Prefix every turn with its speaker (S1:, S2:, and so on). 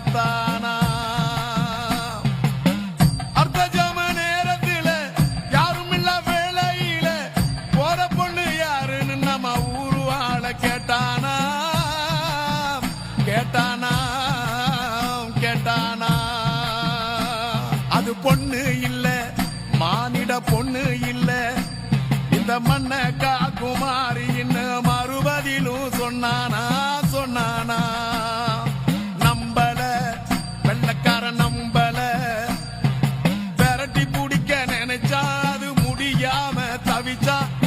S1: பார்த்தானா? அர்த்த ஜம நேரத்தில யாரும் இல்ல பொண்ணு யாருன்னு நம்ம ஊரு ஆள கேட்டானா? கேட்டானா? கேட்டானா? அது பொண்ணு இல்ல மானிட பொண்ணு இல்ல. இந்த மண்ண காக்குமாரி Navidad.